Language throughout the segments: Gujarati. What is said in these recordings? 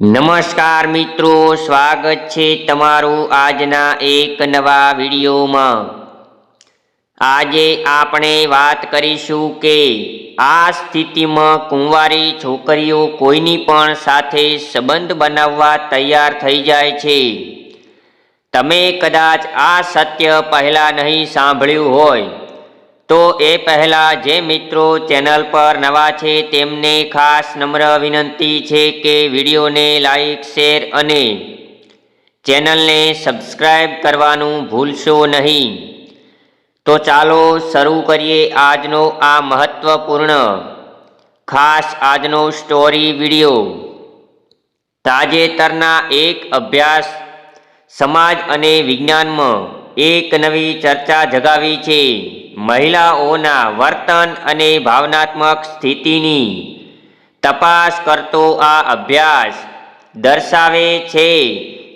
નમસ્કાર મિત્રો, સ્વાગત છે તમારું આજના એક નવા વિડીયોમાં. આજે આપણે વાત કરીશું કે આ સ્થિતિમાં કુંવારી છોકરીઓ કોઈની પણ સાથે સંબંધ બનાવવા તૈયાર થઈ જાય છે. તમે કદાચ આ સત્ય પહેલાં નહીં સાંભળ્યું હોય. તો એ પહેલાં જે મિત્રો ચેનલ પર નવા છે તેમને ખાસ નમ્ર વિનંતી છે કે વિડીયોને લાઈક, શેર અને ચેનલને સબસ્ક્રાઈબ કરવાનું ભૂલશો નહીં. તો ચાલો શરૂ કરીએ આજનો આ મહત્વપૂર્ણ, ખાસ આજનો સ્ટોરી વીડિયો. તાજેતરના એક અભ્યાસ સમાજ અને વિજ્ઞાનમાં એક નવી ચર્ચા જગાવી છે. મહિલાઓના વર્તન અને ભાવનાત્મક સ્થિતિની તપાસ કરતો આ અભ્યાસ દર્શાવે છે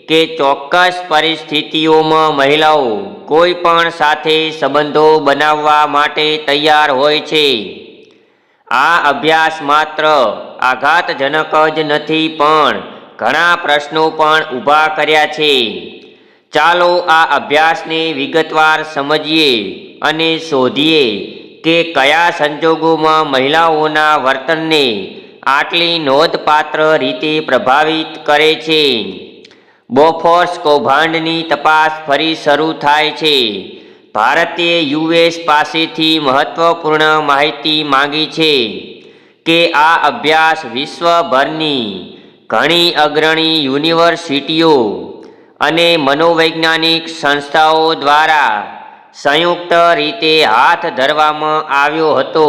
કે ચોક્કસ પરિસ્થિતિઓમાં મહિલાઓ કોઈ પણ સાથે સંબંધો બનાવવા માટે તૈયાર હોય છે. આ અભ્યાસ માત્ર આઘાતજનક જ નથી, પણ ઘણા પ્રશ્નો પણ ઊભા કર્યા છે. ચાલો આ અભ્યાસને વિગતવાર સમજીએ અને શોધીએ કે કયા સંજોગોમાં મહિલાઓના વર્તનને આટલી નોંધપાત્ર રીતે પ્રભાવિત કરે છે? બોફોર્સ કૌભાંડની તપાસ ફરી શરૂ થાય છે. ભારતે યુએસ પાસેથી મહત્વપૂર્ણ માહિતી માંગી છે કે આ અભ્યાસ વિશ્વભરની ઘણી અગ્રણી યુનિવર્સિટીઓ અને મનોવૈજ્ઞાનિક સંસ્થાઓ દ્વારા સંયુક્ત રીતે હાથ ધરવામાં આવ્યો હતો.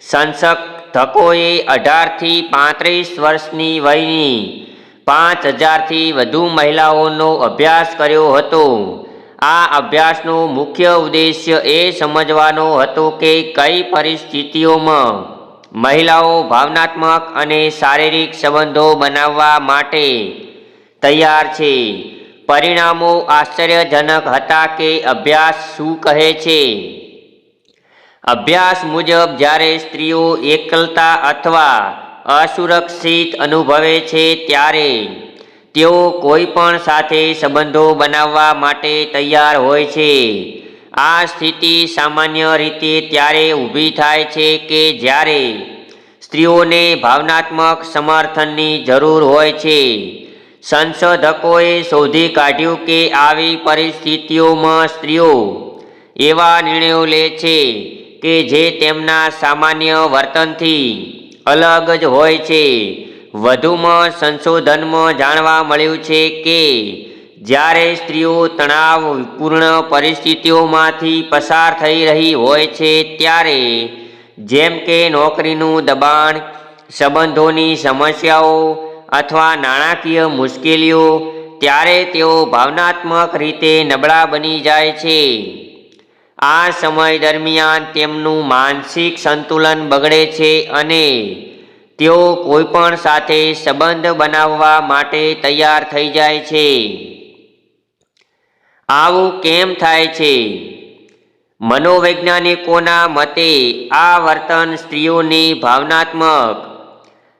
સંશોધકોએ અઢારથી પાંત્રીસ વર્ષની વયની પાંચ હજારથી વધુ મહિલાઓનો અભ્યાસ કર્યો હતો. આ અભ્યાસનો મુખ્ય ઉદ્દેશ્ય એ સમજવાનો હતો કે કઈ પરિસ્થિતિઓમાં મહિલાઓ ભાવનાત્મક અને શારીરિક સંબંધો બનાવવા માટે તૈયાર છે. પરિણામો આશ્ચર્યજનક હતા કે અભ્યાસ શું કહે છે? અભ્યાસ મુજબ જ્યારે સ્ત્રીઓ એકલતા અથવા અસુરક્ષિત અનુભવે છે ત્યારે તેઓ કોઈ પણ સાથે સંબંધો બનાવવા માટે તૈયાર હોય છે. આ સ્થિતિ સામાન્ય રીતે ત્યારે ઊભી થાય છે કે જ્યારે સ્ત્રીઓને ભાવનાત્મક સમર્થનની જરૂર હોય છે. સંશોધકોએ શોધી કાઢ્યું કે આવી પરિસ્થિતિઓમાં સ્ત્રીઓ એવા નિર્ણયો લે છે કે જે તેમના સામાન્ય વર્તનથી અલગ જ હોય છે. વધુમાં સંશોધનમાં જાણવા મળ્યું છે કે જ્યારે સ્ત્રીઓ તણાવપૂર્ણ પરિસ્થિતિઓમાંથી પસાર થઈ રહી હોય છે ત્યારે જેમ કે નોકરીનું દબાણ, સંબંધોની સમસ્યાઓ અથવા નાણાકીય મુશ્કેલીઓ, ત્યારે તેઓ ભાવનાત્મક રીતે નબળા બની જાય છે. આ સમય દરમિયાન તેમનું માનસિક સંતુલન બગડે છે અને તેઓ કોઈપણ સાથે સંબંધ બનાવવા માટે તૈયાર થઈ જાય છે. આવું કેમ થાય છે? મનોવૈજ્ઞાનિકોના મતે આ વર્તન સ્ત્રીઓની ભાવનાત્મક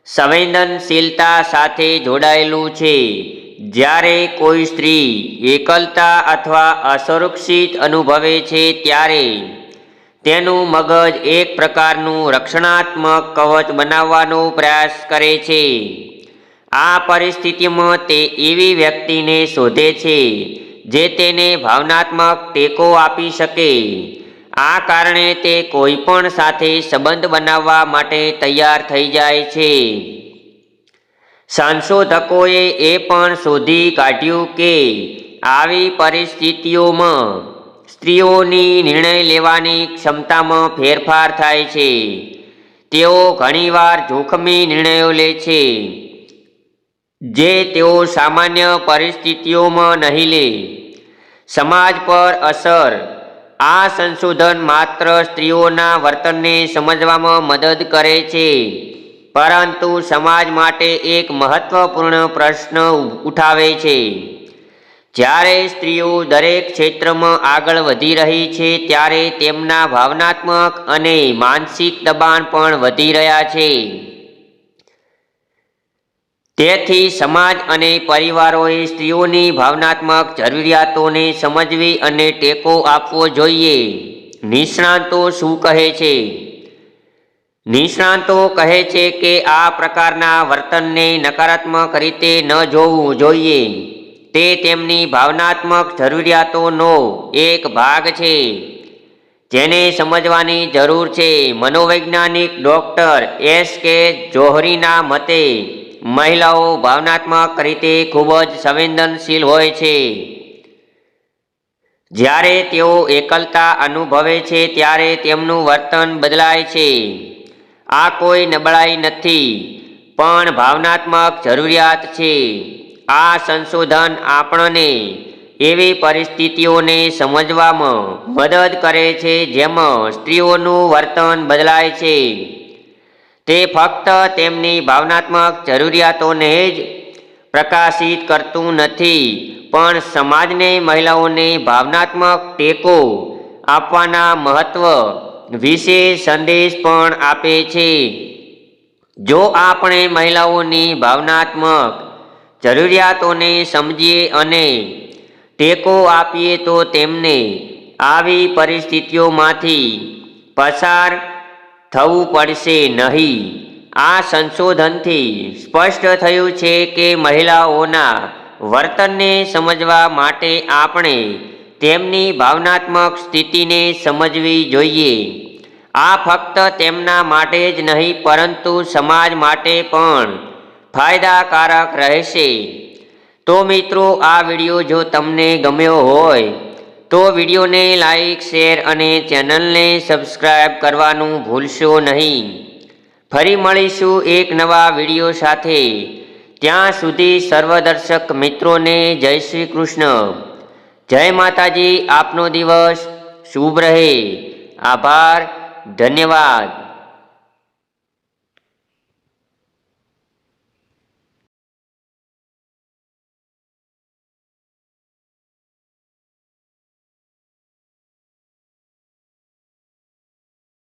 સંવેદનશીલતા સાથે જોડાયેલું છે. જ્યારે કોઈ સ્ત્રી એકલતા અથવા અસુરક્ષિત અનુભવે છે ત્યારે તેનું મગજ એક પ્રકારનું રક્ષણાત્મક કવચ બનાવવાનો પ્રયાસ કરે છે. આ પરિસ્થિતિમાં તે એવી વ્યક્તિને શોધે છે જે તેને ભાવનાત્મક ટેકો આપી શકે. આ કારણે તે કોઈપણ સાથે સંબંધ બનાવવા માટે તૈયાર થઈ જાય છે. સંશોધકોએ એ પણ શોધી કાઢ્યું કે આવી પરિસ્થિતિઓમાં સ્ત્રીઓની નિર્ણય લેવાની ક્ષમતામાં ફેરફાર થાય છે. તેઓ ઘણીવાર જોખમી નિર્ણયો લે છે, જે તેઓ સામાન્ય પરિસ્થિતિઓમાં નહીં લે. સમાજ પર અસર આ સંશોધન માત્ર સ્ત્રીઓના વર્તનને સમજવામાં મદદ કરે છે. પરંતુ સમાજ માટે એક મહત્વપૂર્ણ પ્રશ્ન ઉઠાવે છે. જ્યારે સ્ત્રીઓ દરેક ક્ષેત્રમાં આગળ વધી રહી છે, ત્યારે તેમના ભાવનાત્મક અને માનસિક દબાણ પણ વધી રહ્યા છે. તેથી સમાજ અને પરિવારોએ સ્ત્રીઓની ભાવનાત્મક જરૂરિયાતોને સમજવી અને ટેકો આપવો જોઈએ. નિષ્ણાંતો શું કહે છે? નિષ્ણાંતો કહે છે કે આ પ્રકારના વર્તનને નકારાત્મક રીતે ન જોવું જોઈએ. તે તેમની ભાવનાત્મક જરૂરિયાતોનો એક ભાગ છે. જેને સમજવાની જરૂર છે. મનોવૈજ્ઞાનિક ડૉક્ટર એસ કે જોહરીના મતે મહિલાઓ ભાવનાત્મક રીતે ખૂબ જ સંવેદનશીલ હોય છે. જ્યારે તેઓ એકલતા અનુભવે છે, ત્યારે તેમનું વર્તન બદલાય છે. આ કોઈ નબળાઈ નથી, પણ ભાવનાત્મક જરૂરિયાત છે. આ સંશોધન આપણને એવી પરિસ્થિતિઓને સમજવામાં મદદ કરે છે, જેમાં સ્ત્રીઓનું વર્તન બદલાય છે. તે ફક્ત તેમની ભાવનાત્મક જરૂરિયાતોને જ પ્રકાશિત કરતું નથી, પણ સમાજને મહિલાઓને ભાવનાત્મક ટેકો આપવાના મહત્વ વિશે સંદેશ પણ આપે છે. જો આપણે મહિલાઓની ભાવનાત્મક જરૂરિયાતોને સમજીએ અને ટેકો આપીએ તો તેમને આવી પરિસ્થિતિઓમાંથી પસાર થવું પડશે નહીં. આ સંશોધનથી સ્પષ્ટ થયું છે કે મહિલાઓના વર્તનને સમજવા માટે આપણે તેમની ભાવનાત્મક સ્થિતિને સમજવી જોઈએ. આ ફક્ત તેમના માટે જ નહીં, પરંતુ સમાજ માટે પણ ફાયદાકારક રહેશે. તો મિત્રો, આ વીડિયો જો તમને ગમ્યો હોય તો વિડીયોને લાઈક, શેર અને ચેનલને સબસ્ક્રાઈબ કરવાનું ભૂલશો નહીં. ફરી મળીશું એક નવા વીડિયો સાથે. ત્યાં સુધી સર્વદર્શક મિત્રોને જય શ્રી કૃષ્ણ. જય માતાજી, આપનો દિવસ શુભ રહે. આભાર, ધન્યવાદ.